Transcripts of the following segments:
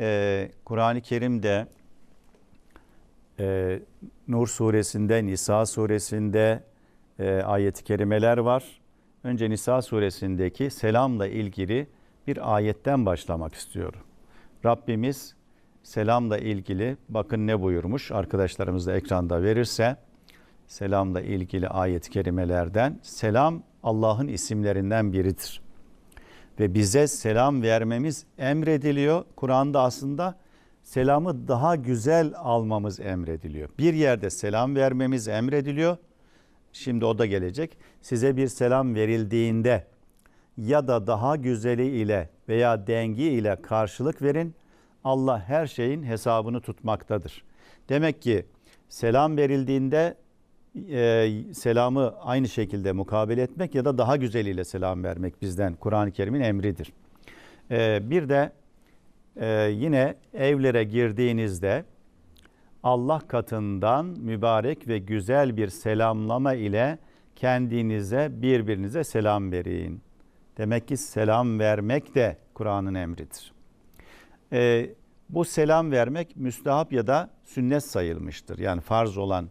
e, Kur'an-ı Kerim'de e, Nur suresinde, Nisa suresinde e, ayet-i kerimeler var. Önce Nisa suresindeki selamla ilgili bir ayetten başlamak istiyorum. Rabbimiz selamla ilgili bakın ne buyurmuş arkadaşlarımız da ekranda verirse selamla ilgili ayet-i kerimelerden selam Allah'ın isimlerinden biridir. Ve bize selam vermemiz emrediliyor. Kur'an'da aslında selamı daha güzel almamız emrediliyor. Bir yerde selam vermemiz emrediliyor. Şimdi o da gelecek. Size bir selam verildiğinde ya da daha güzeli ile veya dengi ile karşılık verin. Allah her şeyin hesabını tutmaktadır. Demek ki selam verildiğinde e, selamı aynı şekilde mukabele etmek ya da daha güzeliyle selam vermek bizden Kur'an-ı Kerim'in emridir. E, bir de e, yine evlere girdiğinizde Allah katından mübarek ve güzel bir selamlama ile kendinize birbirinize selam verin. Demek ki selam vermek de Kur'an'ın emridir. E, bu selam vermek müstahap ya da sünnet sayılmıştır. Yani farz olan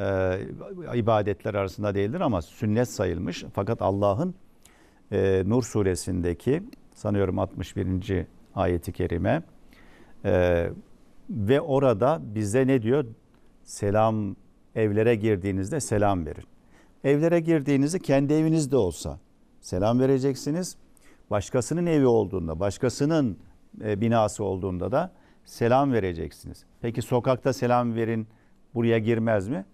e, ibadetler arasında değildir ama sünnet sayılmış. Fakat Allah'ın e, Nur suresindeki sanıyorum 61. ayeti kerime e, ve orada bize ne diyor? Selam evlere girdiğinizde selam verin. Evlere girdiğinizde kendi evinizde olsa selam vereceksiniz. Başkasının evi olduğunda, başkasının e, binası olduğunda da selam vereceksiniz. Peki sokakta selam verin buraya girmez mi?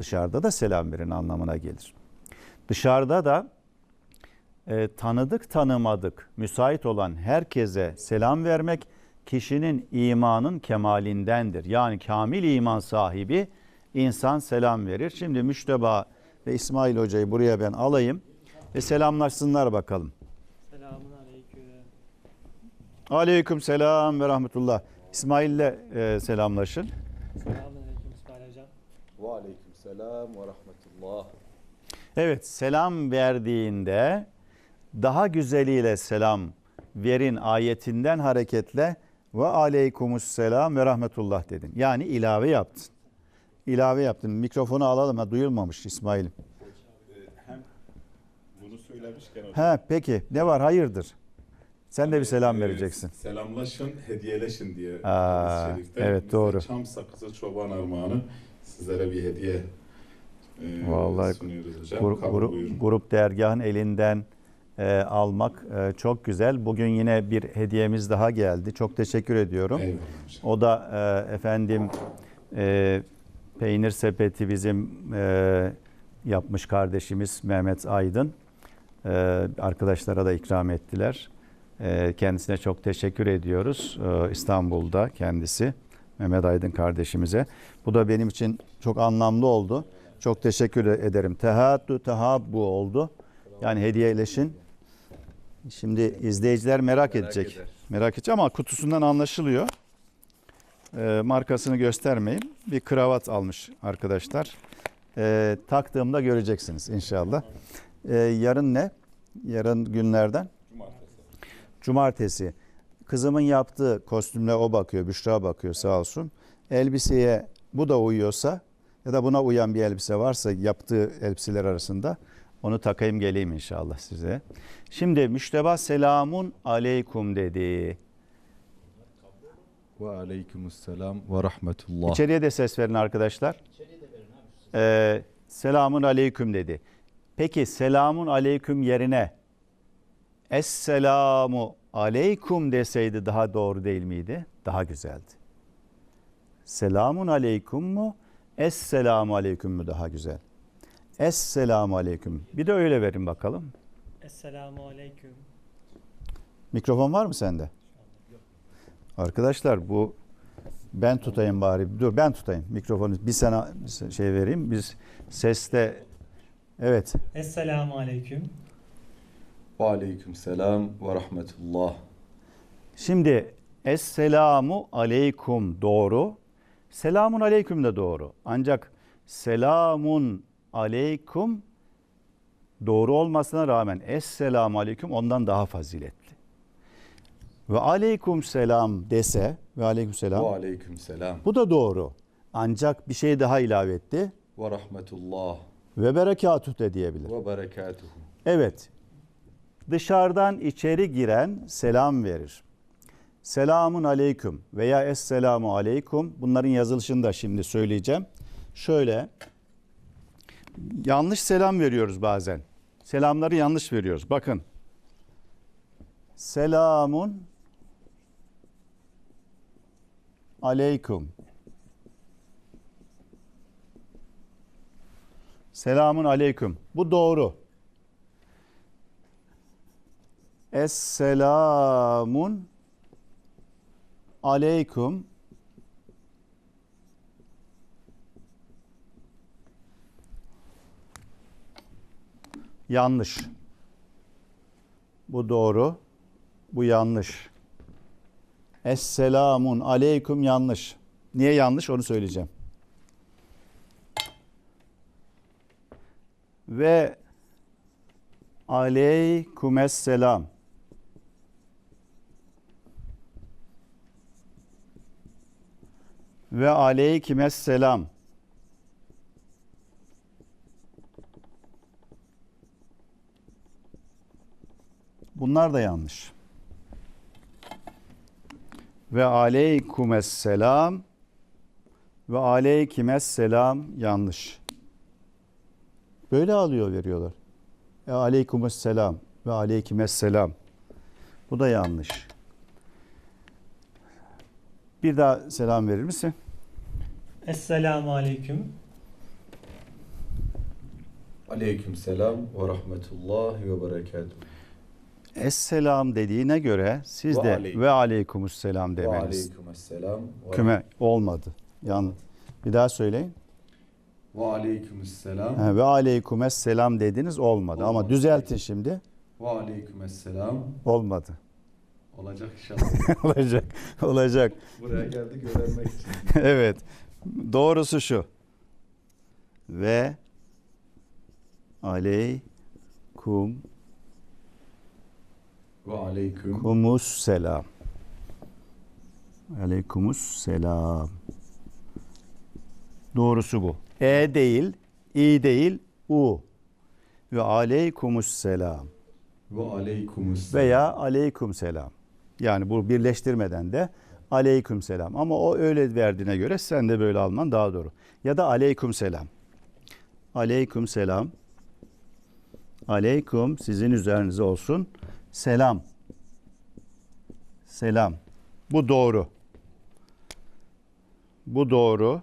Dışarıda da selam verin anlamına gelir. Dışarıda da e, tanıdık tanımadık müsait olan herkese selam vermek kişinin imanın kemalindendir. Yani kamil iman sahibi insan selam verir. Şimdi Müşteba ve İsmail Hoca'yı buraya ben alayım ve selamlaşsınlar bakalım. Selamun aleyküm. Aleyküm selam ve rahmetullah. İsmail'le e, selamlaşın. Selamun. Ve aleyküm selam ve rahmetullah. Evet selam verdiğinde daha güzeliyle selam verin ayetinden hareketle ve aleykumus selam ve rahmetullah dedin. Yani ilave yaptın. İlave yaptın. Mikrofonu alalım. Ha, duyulmamış İsmail'im. Hem bunu söylemişken hocam. He peki ne var hayırdır? Sen de bir selam e, vereceksin. Selamlaşın, hediyeleşin diye. Aa, hadis-i şerifte. evet, doğru. Çam sakızı çoban armağanı sizlere bir hediye e, Vallahi sunuyoruz hocam. Grup, Kabul grup, buyurun. grup dergahın elinden e, almak e, çok güzel. Bugün yine bir hediyemiz daha geldi. Çok teşekkür ediyorum. Eyvallah hocam. O da e, efendim e, peynir sepeti bizim e, yapmış kardeşimiz Mehmet Aydın. E, arkadaşlara da ikram ettiler. E, kendisine çok teşekkür ediyoruz. E, İstanbul'da kendisi Mehmet Aydın kardeşimize. Bu da benim için çok anlamlı oldu. Çok teşekkür ederim. Tehaddu tehabbu oldu. Yani hediyeleşin. Şimdi izleyiciler merak, edecek. eder. Merak edecek ama kutusundan anlaşılıyor. Ee, markasını göstermeyin. Bir kravat almış arkadaşlar. Ee, taktığımda göreceksiniz inşallah. Ee, yarın ne? Yarın günlerden? Cumartesi. Cumartesi. Kızımın yaptığı kostümle o bakıyor, Büşra bakıyor sağ olsun. Elbiseye bu da uyuyorsa ya da buna uyan bir elbise varsa yaptığı elbiseler arasında onu takayım geleyim inşallah size. Şimdi Müşteba selamun aleykum dedi. Ve aleyküm selam ve rahmetullah. İçeriye de ses verin arkadaşlar. Ee, selamun aleyküm dedi. Peki selamun aleyküm yerine Esselamu aleyküm deseydi daha doğru değil miydi? Daha güzeldi. Selamun aleyküm mu? Esselamu aleyküm mü daha güzel? Esselamu aleyküm. Bir de öyle verin bakalım. Esselamu aleyküm. Mikrofon var mı sende? Arkadaşlar bu ben tutayım bari. Dur ben tutayım mikrofonu. Bir sana şey vereyim. Biz seste evet Esselamu aleyküm. Ve aleyküm selam ve rahmetullah. Şimdi Esselamu aleykum doğru. Selamun aleyküm de doğru. Ancak selamun aleykum doğru olmasına rağmen Esselamu aleyküm ondan daha faziletli. ve aleyküm selam dese ve aleyküm selam Ve aleyküm selam. bu da doğru. Ancak bir şey daha ilave etti. Ve rahmetullah. Ve berekatuh de diyebilir. Ve berekatuhu. Evet. Dışarıdan içeri giren selam verir. Selamun aleyküm veya esselamu aleyküm. Bunların yazılışını da şimdi söyleyeceğim. Şöyle yanlış selam veriyoruz bazen. Selamları yanlış veriyoruz. Bakın. Selamun aleyküm. Selamun aleyküm. Bu doğru. Esselamun aleyküm. Yanlış. Bu doğru. Bu yanlış. Esselamun aleyküm yanlış. Niye yanlış onu söyleyeceğim. Ve aleykümesselam. Ve aleykümesselam. Bunlar da yanlış. Ve aleykümesselam ve aleykümesselam yanlış. Böyle alıyor veriyorlar. E aleykümselam ve aleykümselam. Bu da yanlış. Bir daha selam verir misin? Esselamu aleyküm. Aleyküm selam ve rahmetullah ve berekatuhu. Esselam dediğine göre siz Ve de aleyküm. ve aleykümselam Ve demeniz. aleyküm selam. ve- Küme olmadı. Yan. Bir daha söyleyin. Ve aleyküm selam. Ha, ve aleykümselam dediniz olmadı. Ama Olmadı. düzeltin şimdi. Ve aleyküm selam. Olmadı. Olacak inşallah. olacak. Olacak. Buraya geldik öğrenmek için. evet. Doğrusu şu. Ve aleykum Ve aleyküm. kumus selam. Aleykumus selam. Doğrusu bu. E değil, i değil, u. Ve aleykumus selam. Ve aleyküm selam. Veya aleyküm selam. Yani bu birleştirmeden de aleyküm selam. Ama o öyle verdiğine göre sen de böyle alman daha doğru. Ya da aleyküm selam. Aleyküm selam. Aleyküm sizin üzerinize olsun. Selam. Selam. Bu doğru. Bu doğru.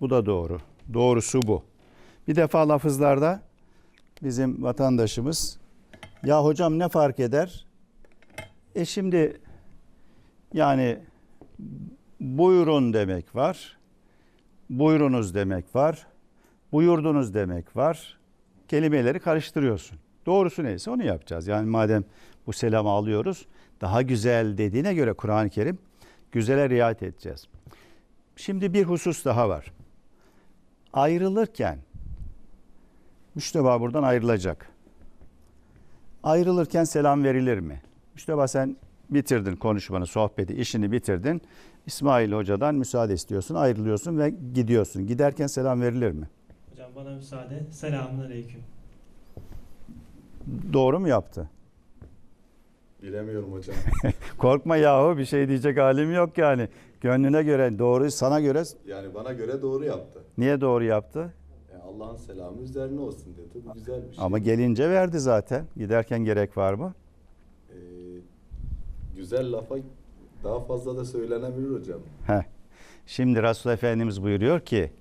Bu da doğru. Doğrusu bu. Bir defa lafızlarda bizim vatandaşımız ya hocam ne fark eder? E şimdi yani buyurun demek var. Buyurunuz demek var. Buyurdunuz demek var. Kelimeleri karıştırıyorsun. Doğrusu neyse onu yapacağız. Yani madem bu selamı alıyoruz daha güzel dediğine göre Kur'an-ı Kerim güzele riayet edeceğiz. Şimdi bir husus daha var. Ayrılırken müşteba buradan ayrılacak. Ayrılırken selam verilir mi? Müşteba sen bitirdin konuşmanı, sohbeti, işini bitirdin. İsmail Hoca'dan müsaade istiyorsun, ayrılıyorsun ve gidiyorsun. Giderken selam verilir mi? Hocam bana müsaade. Selamun aleyküm. Doğru mu yaptı? Bilemiyorum hocam. Korkma yahu bir şey diyecek halim yok yani. Gönlüne göre doğru sana göre Yani bana göre doğru yaptı. niye doğru yaptı? Yani Allah'ın selamı üzerine olsun dedi. Bu güzel bir şey. Ama gelince verdi zaten. Giderken gerek var mı? Güzel lafa daha fazla da söylenebilir hocam. Heh. Şimdi Resul Efendimiz buyuruyor ki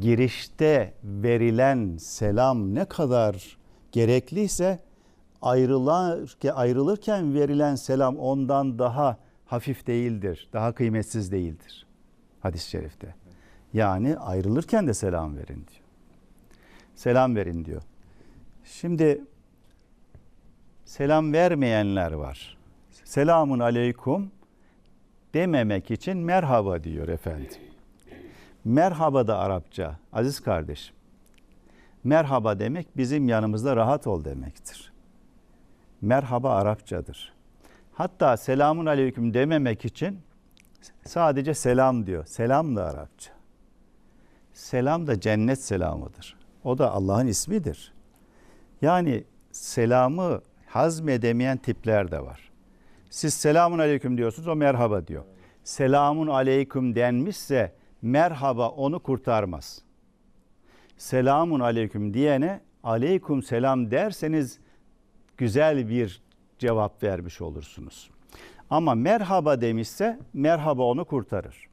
girişte verilen selam ne kadar gerekliyse ayrılarken, ayrılırken verilen selam ondan daha hafif değildir, daha kıymetsiz değildir. Hadis-i şerifte. Yani ayrılırken de selam verin diyor. Selam verin diyor. Şimdi selam vermeyenler var. Selamun aleyküm dememek için merhaba diyor efendim. Merhaba da Arapça aziz kardeşim. Merhaba demek bizim yanımızda rahat ol demektir. Merhaba Arapçadır. Hatta selamun aleyküm dememek için sadece selam diyor. Selam da Arapça. Selam da cennet selamıdır. O da Allah'ın ismidir. Yani selamı hazmedemeyen tipler de var. Siz selamun aleyküm diyorsunuz o merhaba diyor. Selamun aleyküm denmişse merhaba onu kurtarmaz. Selamun aleyküm diyene aleyküm selam derseniz güzel bir cevap vermiş olursunuz. Ama merhaba demişse merhaba onu kurtarır.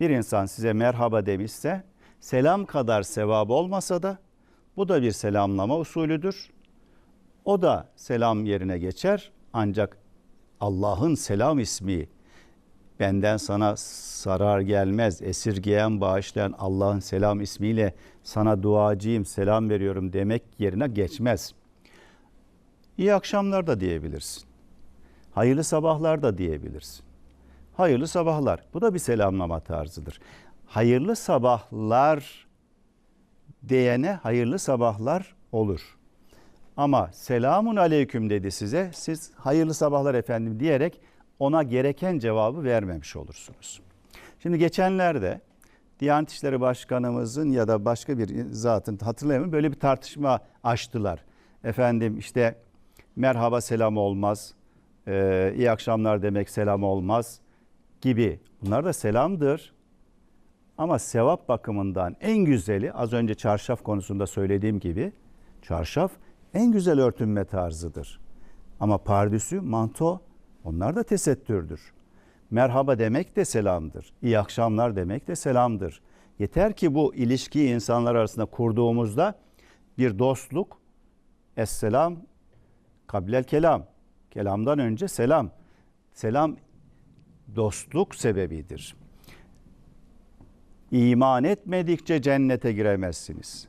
Bir insan size merhaba demişse selam kadar sevap olmasa da bu da bir selamlama usulüdür. O da selam yerine geçer ancak Allah'ın selam ismi benden sana zarar gelmez, esirgeyen bağışlayan Allah'ın selam ismiyle sana duacıyım, selam veriyorum demek yerine geçmez. İyi akşamlar da diyebilirsin. Hayırlı sabahlar da diyebilirsin. Hayırlı sabahlar. Bu da bir selamlama tarzıdır. Hayırlı sabahlar diyene hayırlı sabahlar olur. Ama selamun aleyküm dedi size. Siz hayırlı sabahlar efendim diyerek ona gereken cevabı vermemiş olursunuz. Şimdi geçenlerde Diyanet İşleri Başkanımızın ya da başka bir zatın hatırlayamıyorum böyle bir tartışma açtılar. Efendim işte merhaba selam olmaz, ee, iyi akşamlar demek selam olmaz gibi. Bunlar da selamdır. Ama sevap bakımından en güzeli az önce çarşaf konusunda söylediğim gibi çarşaf en güzel örtünme tarzıdır. Ama pardüsü, manto onlar da tesettürdür. Merhaba demek de selamdır. İyi akşamlar demek de selamdır. Yeter ki bu ilişkiyi insanlar arasında kurduğumuzda bir dostluk, esselam, kablel kelam. Kelamdan önce selam. Selam dostluk sebebidir. İman etmedikçe cennete giremezsiniz.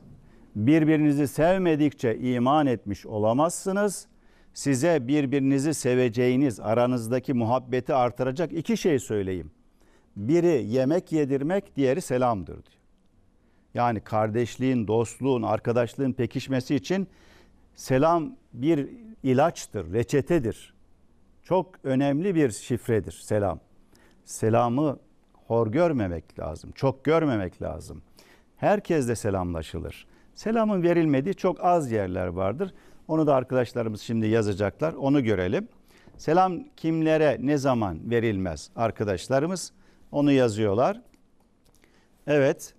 Birbirinizi sevmedikçe iman etmiş olamazsınız. Size birbirinizi seveceğiniz, aranızdaki muhabbeti artıracak iki şey söyleyeyim. Biri yemek yedirmek, diğeri selamdır diyor. Yani kardeşliğin, dostluğun, arkadaşlığın pekişmesi için selam bir ilaçtır, reçetedir. Çok önemli bir şifredir selam. Selamı hor görmemek lazım, çok görmemek lazım. Herkesle selamlaşılır. Selamın verilmediği çok az yerler vardır. Onu da arkadaşlarımız şimdi yazacaklar. Onu görelim. Selam kimlere ne zaman verilmez arkadaşlarımız onu yazıyorlar. Evet.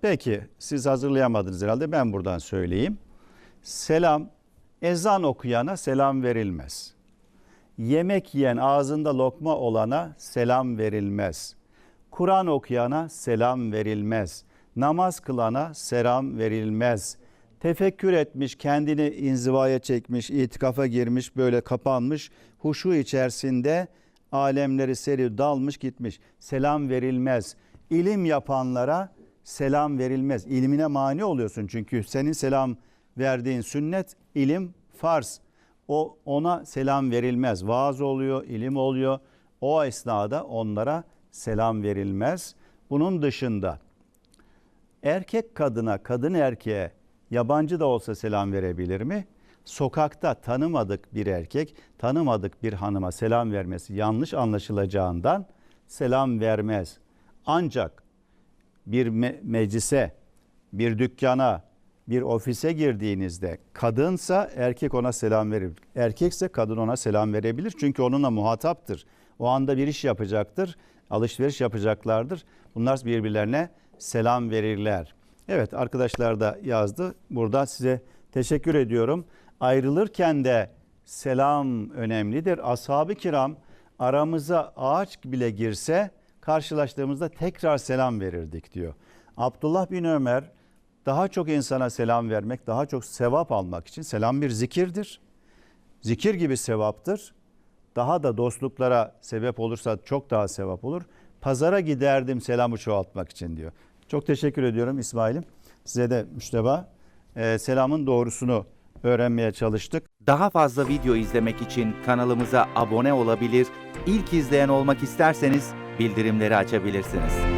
Peki siz hazırlayamadınız herhalde ben buradan söyleyeyim. Selam ezan okuyana selam verilmez. Yemek yiyen ağzında lokma olana selam verilmez. Kur'an okuyana selam verilmez. Namaz kılana selam verilmez. Tefekkür etmiş, kendini inzivaya çekmiş, itikafa girmiş, böyle kapanmış, huşu içerisinde alemleri seri dalmış gitmiş. Selam verilmez. İlim yapanlara selam verilmez. İlmine mani oluyorsun çünkü senin selam verdiğin sünnet, ilim, farz. O ona selam verilmez. Vaaz oluyor, ilim oluyor. O esnada onlara selam verilmez. Bunun dışında erkek kadına, kadın erkeğe yabancı da olsa selam verebilir mi? Sokakta tanımadık bir erkek, tanımadık bir hanıma selam vermesi yanlış anlaşılacağından selam vermez. Ancak bir me- meclise, bir dükkana, bir ofise girdiğinizde kadınsa erkek ona selam verir. Erkekse kadın ona selam verebilir. Çünkü onunla muhataptır. O anda bir iş yapacaktır. Alışveriş yapacaklardır. Bunlar birbirlerine selam verirler. Evet arkadaşlar da yazdı. Burada size teşekkür ediyorum. Ayrılırken de selam önemlidir. Ashab-ı kiram aramıza ağaç bile girse karşılaştığımızda tekrar selam verirdik diyor. Abdullah bin Ömer daha çok insana selam vermek, daha çok sevap almak için selam bir zikirdir. Zikir gibi sevaptır. Daha da dostluklara sebep olursa çok daha sevap olur. Pazara giderdim selamı çoğaltmak için diyor. Çok teşekkür ediyorum İsmail'im. Size de müşteba. Ee, selamın doğrusunu öğrenmeye çalıştık. Daha fazla video izlemek için kanalımıza abone olabilir, ilk izleyen olmak isterseniz bildirimleri açabilirsiniz.